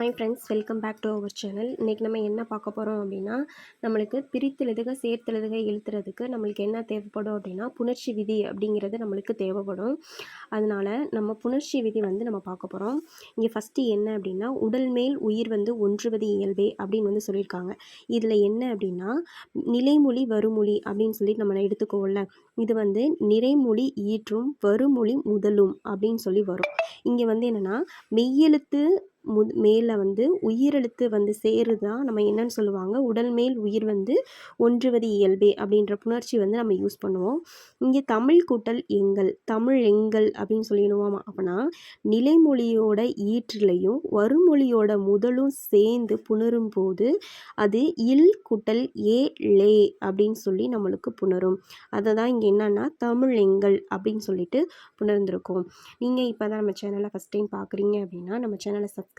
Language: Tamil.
Hi friends welcome back to our channel இன்றைக்கி நம்ம என்ன பார்க்க போகிறோம் அப்படின்னா நம்மளுக்கு பிரித்தெழுதுக சேர்த்தெழுதுக எழுத்துறதுக்கு நம்மளுக்கு என்ன தேவைப்படும் அப்படின்னா புணர்ச்சி விதி அப்படிங்கிறது நம்மளுக்கு தேவைப்படும். அதனால் நம்ம புணர்ச்சி விதி வந்து நம்ம பார்க்க போகிறோம் இங்கே ஃபஸ்ட்டு என்ன அப்படின்னா உடல் மேல் உயிர் வந்து ஒன்றுவது இயல்பே அப்படின்னு வந்து சொல்லியிருக்காங்க. இதில் என்ன அப்படின்னா நிலைமொழி வருமொழி அப்படின்னு சொல்லி நம்ம எடுத்துக்கோல்ல இது வந்து நிறைமொழி ஈற்றும் வருமொழி முதலும் அப்படின்னு சொல்லி வரும். இங்கே வந்து என்னென்னா மெய்யெழுத்து மு மேலே வந்து உயிரெழுத்து வந்து சேருதான் நம்ம என்னன்னு சொல்லுவாங்க. உடல் மேல் உயிர் வந்து ஒன்றுவது இயல்பே அப்படின்ற புணர்ச்சி வந்து நம்ம யூஸ் பண்ணுவோம். இங்கே தமிழ் கூட்டல் எங்கள் தமிழ் எங்கள் அப்படின்னு சொல்லிடுவோமா அப்படின்னா நிலைமொழியோட ஈற்றிலையும் வருமொழியோட முதலும் சேர்ந்து புணரும் போது அது இல் கூட்டல் ஏ லே அப்படின்னு சொல்லி நம்மளுக்கு புணரும். அதை தான் இங்கே என்னன்னா தமிழ் எங்கள் அப்படின்னு சொல்லிட்டு புணர்ந்திருக்கோம். நீங்கள் இப்போ தான் நம்ம சேனலை ஃபஸ்ட் டைம் பார்க்குறீங்க அப்படின்னா நம்ம சேனலை சப்ஸ்கிரைப்